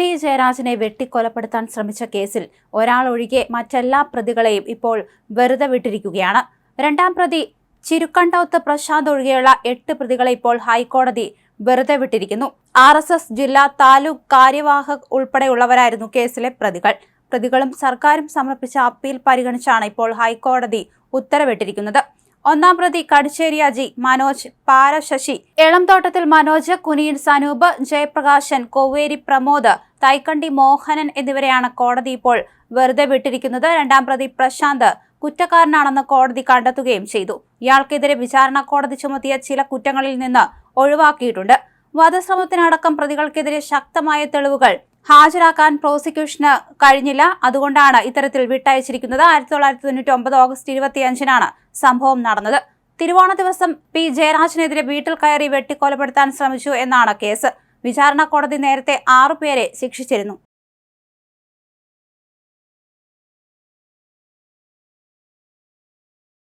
P ജയരാജനെ വെട്ടിക്കൊലപ്പെടുത്താൻ ശ്രമിച്ച കേസിൽ ഒരാളൊഴികെ മറ്റെല്ലാ പ്രതികളെയും ഇപ്പോൾ വെറുതെ വിട്ടിരിക്കുകയാണ്. രണ്ടാം പ്രതി ചിരുക്കണ്ടൌത്ത് പ്രശാന്ത് ഒഴികെയുള്ള എട്ട് പ്രതികളെ ഇപ്പോൾ ഹൈക്കോടതി വെറുതെ വിട്ടിരിക്കുന്നു. ആർ എസ് എസ് ജില്ലാ താലൂക്ക് കാര്യവാഹക് ഉൾപ്പെടെയുള്ളവരായിരുന്നു കേസിലെ പ്രതികൾ. പ്രതികളും സർക്കാരും സമർപ്പിച്ച അപ്പീൽ പരിഗണിച്ചാണ് ഇപ്പോൾ ഹൈക്കോടതി ഉത്തരവിട്ടിരിക്കുന്നത്. ഒന്നാം പ്രതി കടിച്ചേരി അജി മനോജ് പാരശശി എളംതോട്ടത്തിൽ മനോജ് കുനിയിൽ സനൂപ് ജയപ്രകാശൻ കോവേരി പ്രമോദ് തൈക്കണ്ടി മോഹനൻ എന്നിവരെയാണ് കോടതി ഇപ്പോൾ വെറുതെ വിട്ടിരിക്കുന്നത്. രണ്ടാം പ്രതി പ്രശാന്ത് കുറ്റക്കാരനാണെന്ന് കോടതി കണ്ടെത്തുകയും ചെയ്തു. ഇയാൾക്കെതിരെ വിചാരണ കോടതി ചുമത്തിയ ചില കുറ്റങ്ങളിൽ നിന്ന് ഒഴിവാക്കിയിട്ടുണ്ട്. വധശ്രമത്തിനടക്കം പ്രതികൾക്കെതിരെ ശക്തമായ തെളിവുകൾ ഹാജരാക്കാൻ പ്രോസിക്യൂഷന് കഴിഞ്ഞില്ല. അതുകൊണ്ടാണ് ഇത്തരത്തിൽ വിട്ടയച്ചിരിക്കുന്നത്. ആയിരത്തി തൊള്ളായിരത്തി തൊണ്ണൂറ്റി ഒമ്പത് ഓഗസ്റ്റ് ഇരുപത്തിയഞ്ചിനാണ് സംഭവം നടന്നത്. തിരുവോണ ദിവസം പി ജയരാജനെതിരെ വീട്ടിൽ കയറി വെട്ടിക്കൊലപ്പെടുത്താൻ ശ്രമിച്ചു എന്നാണ് കേസ്. വിചാരണ കോടതി നേരത്തെ ആറുപേരെ ശിക്ഷിച്ചിരുന്നു